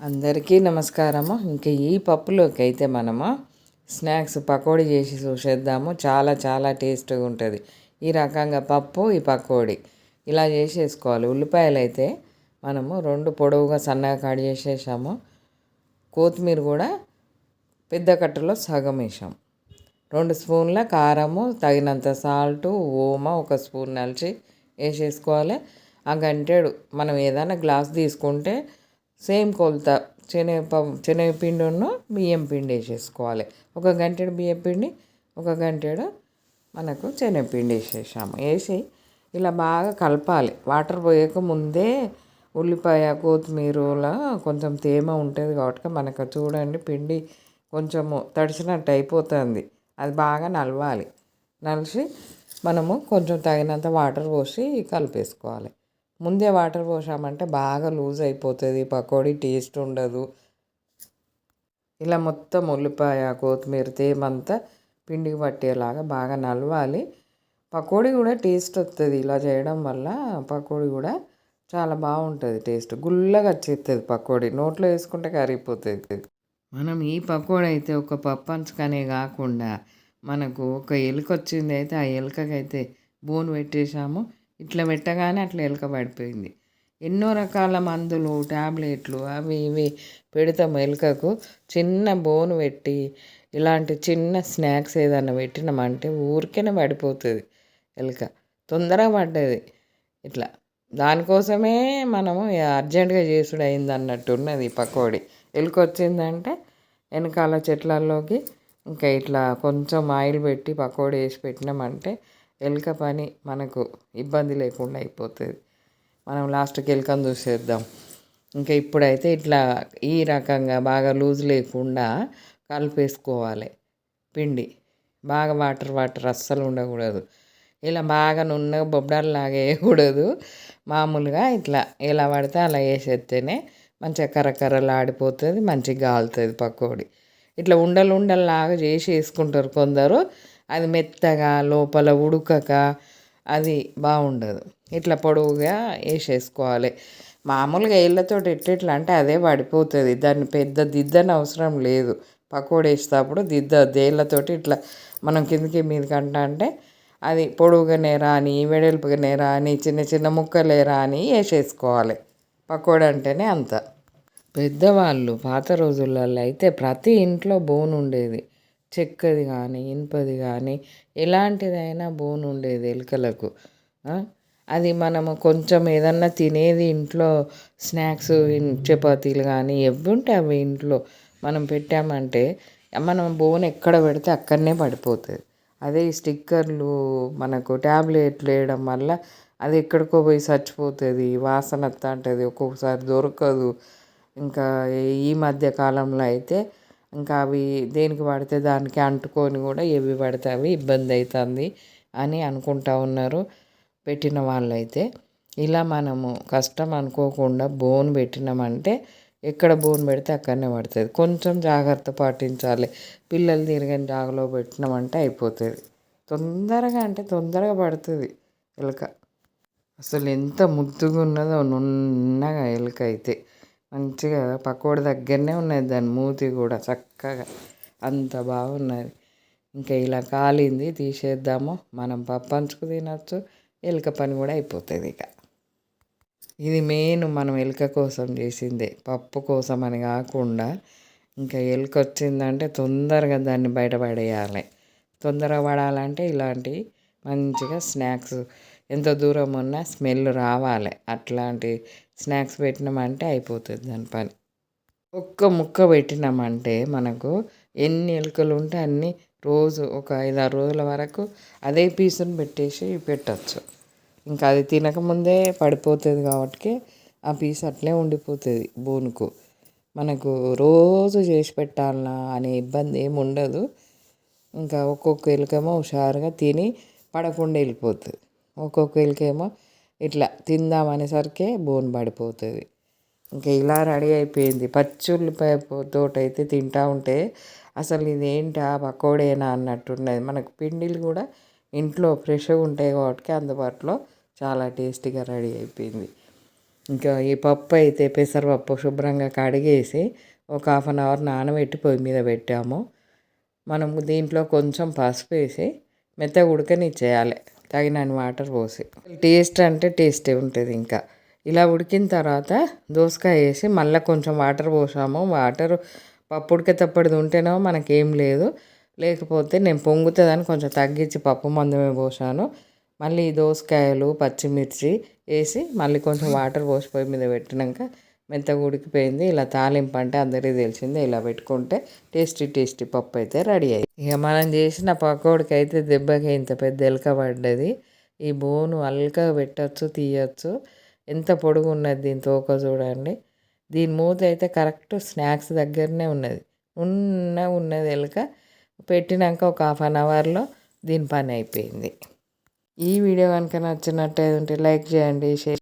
అందరికీ నమస్కారము. ఇంకా ఈ పప్పులోకి అయితే మనము స్నాక్స్ పకోడీ చేసి చూసేద్దాము. చాలా చాలా టేస్ట్గా ఉంటుంది. ఈ రకంగా పప్పు ఈ పకోడీ ఇలా చేసేసుకోవాలి. ఉల్లిపాయలు అయితే మనము రెండు పొడవుగా సన్నగా కట్ చేసేసాము. కొత్తిమీర కూడా పెద్ద కట్టలో సగం వేసాం రెండు స్పూన్ల కారము తగినంత సాల్ట్ ఓమ ఒక స్పూన్ నలిచి వేసేసుకోవాలి. ఆ గంటెడు మనం ఏదైనా గ్లాస్ తీసుకుంటే సేమ్ కొలత శనగ శనగపిండిను బియ్యం పిండి వేసేసుకోవాలి. ఒక గంటెడు బియ్యం పిండి ఒక గంటెడు మనకు శనగపిండి వేసేసాము. వేసి ఇలా బాగా కలపాలి. వాటర్ పోయక ముందే ఉల్లిపాయ కొత్తిమీరలో కొంచెం తేమ ఉంటుంది కాబట్టి మనకు చూడండి పిండి కొంచెము తడిసినట్టు అయిపోతుంది. అది బాగా నలవాలి. నలిసి మనము కొంచెం తగినంత వాటర్ పోసి కలిపేసుకోవాలి. ముందే వాటర్ పోసామంటే బాగా లూజ్ అయిపోతుంది పకోడీ టేస్ట్ ఉండదు. ఇలా మొత్తం ఉల్లిపాయ కొత్తిమీర తేమంతా పిండికి పట్టేలాగా బాగా నలవాలి. పకోడీ కూడా టేస్ట్ వస్తుంది ఇలా చేయడం వల్ల పకోడీ కూడా చాలా బాగుంటుంది టేస్ట్. గుల్లగా వచ్చేస్తుంది పకోడీ నోట్లో వేసుకుంటే కరిగిపోతుంది. మనం ఈ పకోడీ అయితే ఒక పప్పంచుకనే కాకుండా మనకు ఒక ఎలుక వచ్చింది అయితే ఆ ఎలుకకైతే బోన్ పెట్టేశాము. ఇట్లా పెట్టగానే అట్లా ఎలక పడిపోయింది. ఎన్నో రకాల మందులు ట్యాబ్లెట్లు అవి ఇవి పెడతాం ఎలుకకు. చిన్న బోను పెట్టి ఇలాంటి చిన్న స్నాక్స్ ఏదైనా పెట్టినామంటే ఊరికేనే పడిపోతుంది ఎలుక. తొందరగా పడ్డది ఇట్లా. దానికోసమే మనము అర్జెంటుగా చేసుడు అయింది అన్నట్టు ఉన్నది పకోడీ. ఎలుక వచ్చిందంటే వెనకాల చెట్లల్లోకి ఇంకా ఇట్లా కొంచెం ఆయిల్ పెట్టి పకోడీ వేసి పెట్టినామంటే ఎలుక పని మనకు ఇబ్బంది లేకుండా అయిపోతుంది. మనం లాస్ట్కి ఎలుకను చూసేద్దాం. ఇంకా ఇప్పుడైతే ఇట్లా ఈ రకంగా బాగా లూజ్ లేకుండా కలిపేసుకోవాలి. పిండి. బాగా వాటర్ వాటర్ అస్సలు ఉండకూడదు. ఇలా బాగా నున్న బొబ్బడాల్లాగా వేయకూడదు. మామూలుగా ఇట్లా ఎలా పడితే అలా వేసేస్తేనే మంచిగా కర్ర ఆడిపోతుంది మంచిగా కాలుతుంది పకోడీ. ఇట్లా ఉండలు ఉండల్లాగా చేసి వేసుకుంటారు కొందరు. అది మెత్తగా లోపల ఉడకక అది బాగుండదు. ఇట్లా పొడవుగా వేసేసుకోవాలి. మామూలుగా ఇళ్ళతో ఎట్లా అంటే అదే పడిపోతుంది. దాన్ని పెద్ద దిద్దని అవసరం లేదు. పకోడీ వేసేటప్పుడు దిద్ద దేళ్ళతోటి ఇట్లా మనం కిందికి మీదకి అంటా అంటే అది పొడవుగానే రాని వెడల్పుగానే రాని చిన్న చిన్న ముక్కలే రాని వేసేసుకోవాలి. పకోడీ అంటేనే అంత. పెద్దవాళ్ళు పాత రోజులలో అయితే ప్రతి ఇంట్లో బోన్ ఉండేది. చెక్కది కానీ ఇనుపది కానీ ఎలాంటిదైనా బోన్ ఉండేది ఎలుకలకు. అది మనము కొంచెం ఏదన్నా తినేది ఇంట్లో స్నాక్స్ చపాతీలు కానీ ఎవి ఉంటే అవి ఇంట్లో మనం పెట్టామంటే మనం బోన్ ఎక్కడ పెడితే అక్కడనే పడిపోతుంది. అదే ఈ స్టిక్కర్లు మనకు ట్యాబ్లెట్లు వేయడం వల్ల అది ఎక్కడికో పోయి చచ్చిపోతుంది వాసన వస్తా ఉంటుంది ఒక్కొక్కసారి దొరకదు. ఇంకా ఈ మధ్య కాలంలో అయితే ఇంకా అవి దేనికి పడితే దానికి అంటుకొని కూడా ఏవి పడితే అవి ఇబ్బంది అవుతుంది అని అనుకుంటా ఉన్నారు పెట్టిన వాళ్ళైతే. ఇలా మనము కష్టం అనుకోకుండా బోన్ పెట్టినామంటే ఎక్కడ బోన్ పెడితే అక్కడనే పడుతుంది. కొంచెం జాగ్రత్త పాటించాలి. పిల్లలు తిరగని జాగలో పెట్టినామంటే అయిపోతుంది. తొందరగా అంటే తొందరగా పడుతుంది ఎలుక. అసలు ఎంత ముద్దుగా ఉన్నదో నున్నగా ఎలుక అయితే. మంచిగా పకోడి దగ్గరనే ఉన్నది దాని మూతి కూడా చక్కగా. అంత బాగున్నది. ఇంకా ఇలా కాలింది తీసేద్దాము. మనం పప్పు అంచుకు తినచ్చు. ఎలుక పని కూడా అయిపోతుంది ఇక. ఇది మెయిన్ మనం ఎలుక కోసం చేసిందే. పప్పు కోసం అని కాకుండా ఇంకా ఎలుక వచ్చిందంటే తొందరగా దాన్ని బయటపడేయాలి తొందరగా పడాలంటే ఇలాంటి మంచిగా స్నాక్స్ ఎంత దూరం ఉన్నా స్మెల్ రావాలి. అట్లాంటి స్నాక్స్ పెట్టినామంటే అయిపోతుంది దాని పని. ఒక్క ముక్క పెట్టినామంటే మనకు ఎన్ని ఎలుకలు ఉంటే అన్ని రోజు ఒక ఐదారు రోజుల వరకు అదే పీసును పెట్టేసి పెట్టచ్చు. ఇంకా అది తినకముందే పడిపోతుంది కాబట్టి ఆ పీస్ అట్లే ఉండిపోతుంది బోనుకు. మనకు రోజు చేసి పెట్టాలనా అనే ఇబ్బంది ఏమి ఉండదు. ఇంకా ఒక్కొక్క ఎలుకమో హుషారుగా తిని పడకుండా వెళ్ళిపోతుంది. ఒక్కొక్కరికేమో ఇట్లా తిందామనేసరికి బోన్ పడిపోతుంది. ఇంకా ఇలా రెడీ అయిపోయింది. పచ్చుల్లిపాయ తోట అయితే తింటా ఉంటే అసలు ఇదేంటా పకోడేనా అన్నట్టున్నది. మనకు పిండిలు కూడా ఇంట్లో ఫ్రెష్గా ఉంటాయి కాబట్టి అందుబాటులో చాలా టేస్టీగా రెడీ అయిపోయింది. ఇంకా ఈ పప్పు అయితే పెసరపప్పు శుభ్రంగా కడిగేసి ఒక హాఫ్ అన్ అవర్ నానబెట్టి పొయ్యి మీద పెట్టాము. మనం దీంట్లో కొంచెం పసుపు వేసి మెత్తగా ఉడకనిచ్చేయాలి. తగినన్ని వాటర్ పోసి. టేస్ట్ అంటే టేస్టే ఉంటుంది ఇంకా. ఇలా ఉడికిన తర్వాత దోసకాయ వేసి మళ్ళీ కొంచెం వాటర్ పోసాము. వాటర్ పప్పు ఉడికేటప్పటిది ఉంటేనో మనకేం లేదు. లేకపోతే నేను పొంగుతుందని కొంచెం తగ్గించి పప్పు మందమే పోసాను. మళ్ళీ దోసకాయలు పచ్చిమిర్చి వేసి మళ్ళీ కొంచెం వాటర్ పోసి పొయ్యి మీద పెట్టినాక మెత్తగా ఉడికిపోయింది. ఇలా తాలింపు అంటే అందరికీ తెలిసిందే. ఇలా పెట్టుకుంటే టేస్టీ టేస్టీ పప్పు అయితే రెడీ అయ్యింది ఇక మనం చేసిన పకోడికి అయితే దెబ్బకి ఇంత పెద్ద ఎలక పడ్డది. ఈ బోను అల్కగా పెట్టచ్చు తీయచ్చు. ఎంత పొడుగు ఉన్నది దీని తోక చూడండి. దీని మూత అయితే కరెక్ట్ స్నాక్స్ దగ్గరనే ఉన్నది. ఉన్న ఉన్నది ఎలక. పెట్టినాక ఒక హాఫ్ అన్ అవర్లో దీని పని అయిపోయింది. ఈ వీడియో కనుక నచ్చినట్టయితే లైక్ చేయండి షేర్